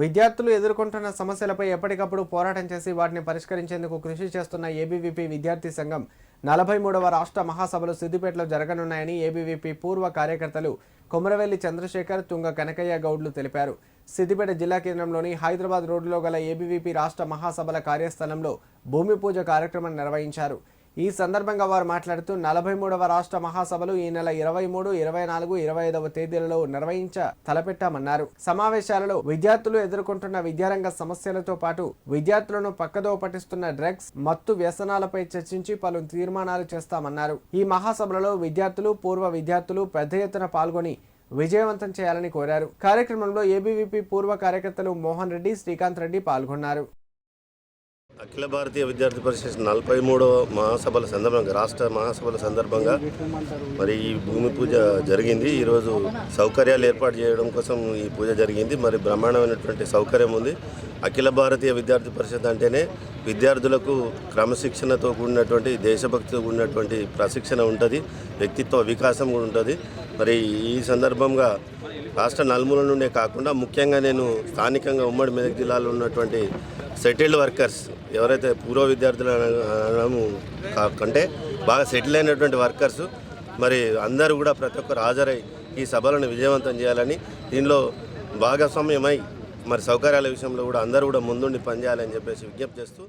విద్యార్థులు ఎదుర్కొంటున్న సమస్యలపై ఎప్పటికప్పుడు పోరాటం చేసి వాటిని పరిష్కరించేందుకు కృషి చేస్తున్న ఏబీవీపీ విద్యార్థి సంఘం నలభై మూడవ రాష్ట్ర మహాసభలు సిద్దిపేటలో జరగనున్నాయని ఏబీవీపీ పూర్వ కార్యకర్తలు కొమరవెల్లి చంద్రశేఖర్ తుంగ కనకయ్య గౌడ్లు తెలిపారు. సిద్దిపేట జిల్లా కేంద్రంలోని హైదరాబాద్ రోడ్డులో గల ఏబీవీపీ రాష్ట్ర మహాసభల కార్యస్థలంలో భూమి పూజ కార్యక్రమం నిర్వహించారు. ఈ సందర్భంగా వారు మాట్లాడుతూ నలభై మూడవ రాష్ట్ర మహాసభలు ఈ నెల ఇరవై మూడు ఇరవై నాలుగు ఇరవై ఐదవ తేదీలలో నిర్వహించ తలపెట్టామన్నారు. సమావేశాలలో విద్యార్థులు ఎదుర్కొంటున్న విద్యారంగ సమస్యలతో పాటు విద్యార్థులను పక్కదో పట్టిస్తున్న డ్రగ్స్ మత్తు వ్యసనాలపై చర్చించి పలు తీర్మానాలు చేస్తామన్నారు. ఈ మహాసభలలో విద్యార్థులు పూర్వ విద్యార్థులు పెద్ద ఎత్తున పాల్గొని విజయవంతం చేయాలని కోరారు. కార్యక్రమంలో ఏబీవీపీ పూర్వ కార్యకర్తలు మోహన్ రెడ్డి శ్రీకాంత్ రెడ్డి పాల్గొన్నారు. అఖిల భారతీయ విద్యార్థి పరిషత్ నలభై మూడవ మహాసభల సందర్భంగా రాష్ట్ర మహాసభల సందర్భంగా మరి ఈ భూమి పూజ జరిగింది. ఈరోజు సౌకర్యాలు ఏర్పాటు చేయడం కోసం ఈ పూజ జరిగింది. మరి బ్రహ్మాండమైనటువంటి సౌకర్యం ఉంది. అఖిల భారతీయ విద్యార్థి పరిషత్ అంటేనే విద్యార్థులకు క్రమశిక్షణతో కూడినటువంటి దేశభక్తితో కూడినటువంటి ప్రశిక్షణ ఉంటుంది. వ్యక్తిత్వ వికాసం కూడా ఉంటుంది. మరి ఈ సందర్భంగా రాష్ట్ర నలుమూల నుండే కాకుండా ముఖ్యంగా నేను స్థానికంగా ఉమ్మడి మెదక్ జిల్లాలో ఉన్నటువంటి సెటిల్డ్ వర్కర్స్ ఎవరైతే పూర్వ విద్యార్థులు కా- కంటే బాగా సెటిల్ అయినటువంటి వర్కర్స్ మరి అందరూ కూడా ప్రతి ఒక్కరు హాజరై ఈ సభలను విజయవంతం చేయాలని దీనిలో భాగస్వామ్యమై మరి సౌకర్యాల విషయంలో కూడా అందరూ కూడా ముందుండి పనిచేయాలని చెప్పేసి విజ్ఞప్తి చేస్తూ